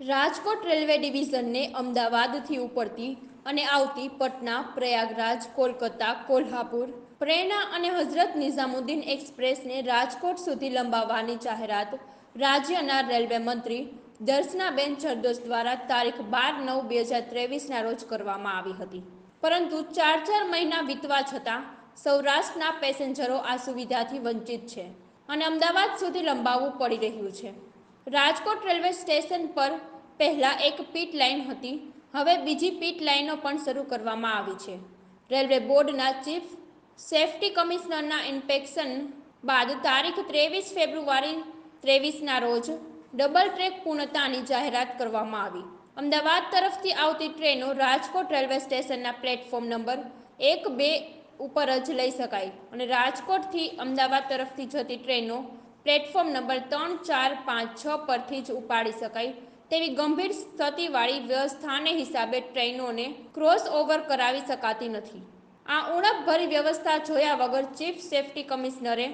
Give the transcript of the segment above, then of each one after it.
Rajkot railway ડિવિઝનને અમદાવાદથી ઉપડતી અને આવતી પટના, પ્રયાગરાજ, કોલકાતા, કોલ્હાપુર પ્રેરણા અને હઝરત નિઝામુદ્દીન એક્સપ્રેસને રાજકોટ સુધી લંબાવવાની જાહેરાત રાજ્યના રેલવે મંત્રી દર્શનાબેન જરદોસ દ્વારા તારીખ બાર નવ બે હજાર ત્રેવીસના રોજ કરવામાં આવી હતી. પરંતુ ચાર ચાર મહિના વીતવા છતાં સૌરાષ્ટ્રના પેસેન્જરો આ સુવિધાથી વંચિત છે અને અમદાવાદ સુધી લંબાવવું પડી રહ્યું છે. રાજકોટ રેલવે સ્ટેશન પર પહેલાં એક પીટ લાઇન હતી. હવે બીજી પીટ લાઇનો પણ શરૂ કરવામાં આવી છે. રેલવે બોર્ડના ચીફ, સેફ્ટી કમિશનરના ઇન્સ્પેક્શન બાદ તારીખ ત્રેવીસ ફેબ્રુઆરી ત્રેવીસના રોજ ડબલ ટ્રેક પૂર્ણતાની જાહેરાત કરવામાં આવી. અમદાવાદ તરફથી આવતી ટ્રેનો રાજકોટ રેલવે સ્ટેશનના પ્લેટફોર્મ નંબર એક બે ઉપર જ લઈ શકાય અને રાજકોટથી અમદાવાદ તરફથી જતી ટ્રેનો પ્લેટફોર્મ નંબર ત્રણ, ચાર, પાંચ, છ પરથી જ ઉપાડી શકાય. તેવી ગંભીર સ્થિતિવાળી વ્યવસ્થાને હિસાબે ટ્રેનોને ક્રોસ ઓવર કરાવી શકાતી નથી. આ ઉણપભરી વ્યવસ્થા જોયા વગર ચીફ સેફટી કમિશનરે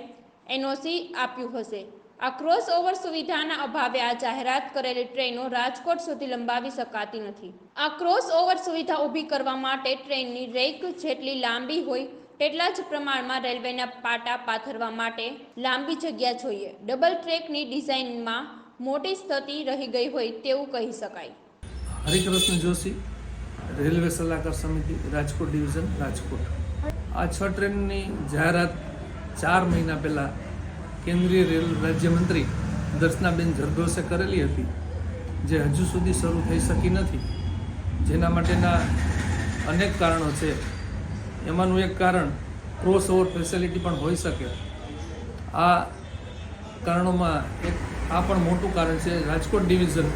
એનઓસી આપ્યું હશે. આ ક્રોસ ઓવર સુવિધાના અભાવે આ જાહેરાત કરેલી ટ્રેનો રાજકોટ સુધી લંબાવી શકાતી નથી. આ ક્રોસ ઓવર સુવિધા ઊભી કરવા માટે ટ્રેનની રેક જેટલી લાંબી હોય તેટલા જ પ્રમાણમાં રેલવેના પાટા પાથરવા માટે લાંબી જગ્યા જોઈએ. ડબલ ટ્રેકની ડિઝાઇનમાં મોટી સ્થિતિ રહી ગઈ હોય તેવું કહી શકાય. હરિકૃષ્ણ જોશી, રેલવે સલાહકાર સમિતિ, રાજકોટ ડિવિઝન, રાજકોટ. આ છ ટ્રેનની જાહેરાત ચાર મહિના પહેલાં કેન્દ્રીય રેલ રાજ્યમંત્રી દર્શનાબેન જરદોસે કરેલી હતી, જે હજુ સુધી શરૂ થઈ શકી નથી. જેના માટેના અનેક કારણો છે. એમાંનું એક કારણ ક્રોસ ઓવર ફેસિલિટી પણ હોઈ શકે. આ કારણોમાં એક, આ પણ મોટું કારણ છે, રાજકોટ ડિવિઝન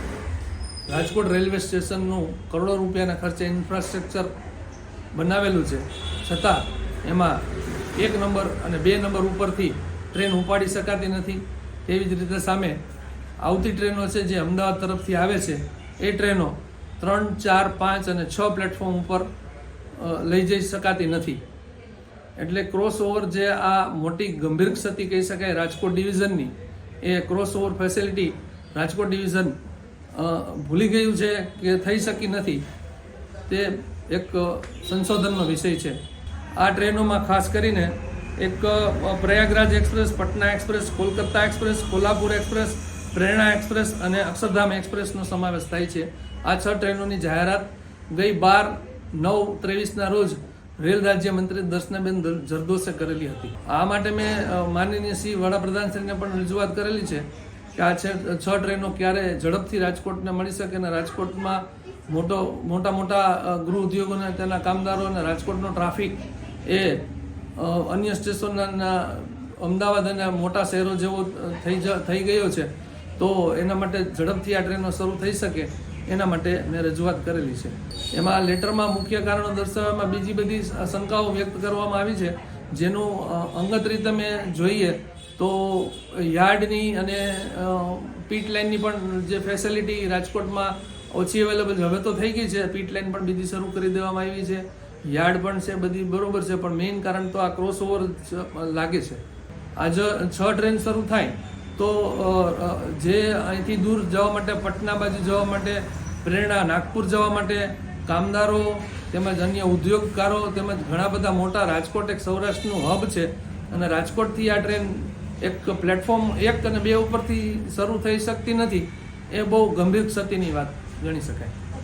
રાજકોટ રેલવે સ્ટેશનનું કરોડો રૂપિયાના ખર્ચે ઇન્ફ્રાસ્ટ્રક્ચર બનાવેલું છે. છતાં એમાં એક નંબર અને બે નંબર ઉપરથી ટ્રેન ઉપાડી શકાતી નથી. તેવી જ રીતે સામે આવતી ટ્રેનો છે જે અમદાવાદ તરફથી આવે છે. એ ટ્રેનો ત્રણ, ચાર, પાંચ અને છ પ્લેટફોર્મ ઉપર લઈ જઈ શકાતી નથી. એટલે ક્રોસ ઓવર જે આ મોટી ગંભીર ક્ષતિ કહી શકાય રાજકોટ ડિવિઝનની, એ cross over facility Rajkot division ભૂલી ગયું છે કે થઈ શકી નથી. તે એક સંશોધનનો વિષય છે. આ ટ્રેનોમાં ખાસ કરીને એક Prayagraj express, Patna express, Kolkata express, Kolhapur express, Prerana express અને અક્ષરધામ એક્સપ્રેસનો સમાવેશ થાય છે. આ છ ટ્રેનોની જાહેરાત ગઈ બાર નવ ત્રેવીસના રોજ રેલ રાજ્યમંત્રી દર્શનાબેન દર- જરદોસે કરેલી હતી. આ માટે મેં માનનીય શ્રી વડાપ્રધાનશ્રીને પણ રજૂઆત કરેલી છે કે આ છે, છ ટ્રેનો ક્યારે ઝડપથી રાજકોટને મળી શકે અને રાજકોટમાં મોટો, મોટા મોટા ગૃહ ઉદ્યોગોને, તેના કામદારો અને રાજકોટનો ટ્રાફિક એ અન્ય સ્ટેશનના અમદાવાદ અને મોટા શહેરો જેવો થઈ જ, થઈ ગયો છે. તો એના માટે ઝડપથી આ ટ્રેનો શરૂ થઈ શકે. એના માટે મેં રજૂઆત કરેલી છે. એમાં લેટરમાં મુખ્ય કારણો દર્શાવવામાં બીજી બધી શંકાઓ વ્યક્ત કરવામાં આવી છે. જેનું અંગત રીતે મેં જોઈએ તો યાર્ડની અને પીટ લાઇનની પણ જે ફેસિલિટી રાજકોટમાં ઓછી અવેલેબલ હવે તો થઈ ગઈ છે. પીટ લાઇન પણ બીજી શરૂ કરી દેવામાં આવી છે. યાર્ડ પણ છે, બધી બરોબર છે, પણ મેઇન કારણ તો આ ક્રોસ ઓવર લાગે છે. આજે છ ટ્રેન શરૂ થાય. તો જે અહીંથી દૂર જવા માટે, પટના બાજુ જવા માટે, પ્રેરણા નાગપુર જવા માટે કામદારો તેમજ અન્ય ઉદ્યોગકારો તેમજ ઘણા બધા મોટા રાજકોટ એક સૌરાષ્ટ્રનું હબ છે અને રાજકોટથી આ ટ્રેન એક પ્લેટફોર્મ એક અને બે ઉપરથી શરૂ થઈ શકતી નથી, એ બહુ ગંભીર ક્ષતિની વાત ગણી શકાય.